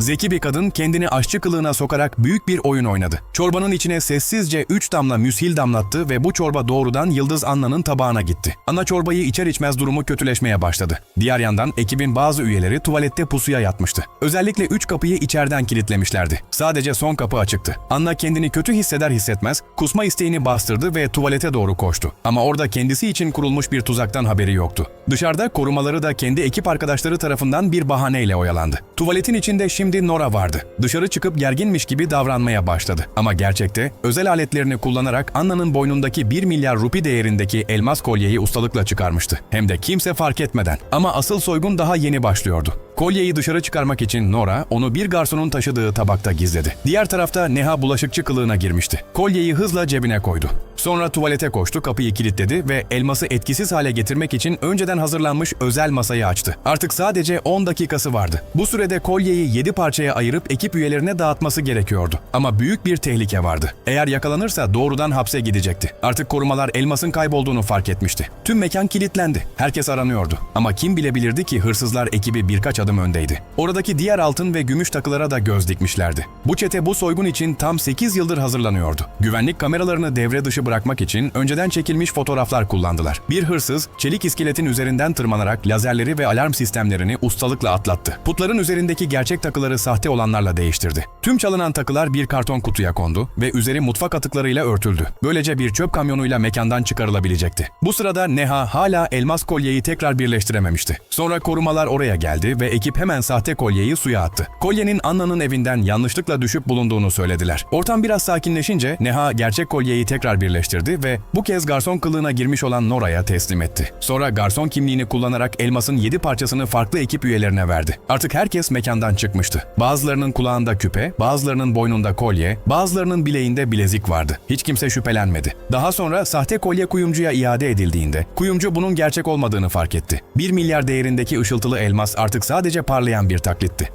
Zeki bir kadın kendini aşçı kılığına sokarak büyük bir oyun oynadı. Çorbanın içine sessizce 3 damla müshil damlattı ve bu çorba doğrudan Yıldız Anna'nın tabağına gitti. Anna çorbayı içer içmez durumu kötüleşmeye başladı. Diğer yandan ekibin bazı üyeleri tuvalette pusuya yatmıştı. Özellikle 3 kapıyı içeriden kilitlemişlerdi. Sadece son kapı açıktı. Anna kendini kötü hisseder hissetmez kusma isteğini bastırdı ve tuvalete doğru koştu. Ama orada kendisi için kurulmuş bir tuzaktan haberi yoktu. Dışarıda korumaları da kendi ekip arkadaşları tarafından bir bahaneyle oyalandı. Tuvaletin içinde şimdi Nora vardı. Dışarı çıkıp gerginmiş gibi davranmaya başladı. Ama gerçekte özel aletlerini kullanarak Anna'nın boynundaki 1 milyar rupi değerindeki elmas kolyeyi ustalıkla çıkarmıştı. Hem de kimse fark etmeden. Ama asıl soygun daha yeni başlıyordu. Kolyeyi dışarı çıkarmak için Nora onu bir garsonun taşıdığı tabakta gizledi. Diğer tarafta Neha bulaşıkçı kılığına girmişti. Kolyeyi hızla cebine koydu. Sonra tuvalete koştu, kapıyı kilitledi ve elması etkisiz hale getirmek için önceden hazırlanmış özel masayı açtı. Artık sadece 10 dakikası vardı. Bu sürede kolyeyi 7 parçaya ayırıp ekip üyelerine dağıtması gerekiyordu. Ama büyük bir tehlike vardı. Eğer yakalanırsa doğrudan hapse gidecekti. Artık korumalar elmasın kaybolduğunu fark etmişti. Tüm mekan kilitlendi. Herkes aranıyordu. Ama kim bilebilirdi ki hırsızlar ekibi birkaç adım öndeydi. Oradaki diğer altın ve gümüş takılara da göz dikmişlerdi. Bu çete bu soygun için tam 8 yıldır hazırlanıyordu. Güvenlik kameralarını devre dışı bırakmak için önceden çekilmiş fotoğraflar kullandılar. Bir hırsız çelik iskeletin üzerinden tırmanarak lazerleri ve alarm sistemlerini ustalıkla atlattı. Putların üzerindeki gerçek takıları sahte olanlarla değiştirdi. Tüm çalınan takılar bir karton kutuya kondu ve üzeri mutfak atıklarıyla örtüldü. Böylece bir çöp kamyonuyla mekandan çıkarılabilecekti. Bu sırada Neha hala elmas kolyeyi tekrar birleştirememişti. Sonra korumalar oraya geldi ve ekip hemen sahte kolyeyi suya attı. Kolyenin Anna'nın evinden yanlışlıkla düşüp bulunduğunu söylediler. Ortam biraz sakinleşince Neha gerçek kolyeyi tekrar birleştirdi ve bu kez garson kılığına girmiş olan Nora'ya teslim etti. Sonra garson kimliğini kullanarak elmasın 7 parçasını farklı ekip üyelerine verdi. Artık herkes mekandan çıkmıştı. Bazılarının kulağında küpe, bazılarının boynunda kolye, bazılarının bileğinde bilezik vardı. Hiç kimse şüphelenmedi. Daha sonra sahte kolye kuyumcuya iade edildiğinde kuyumcu bunun gerçek olmadığını fark etti. 1 milyar değerindeki ışıltılı elmas artık sadece parlayan bir taklitti.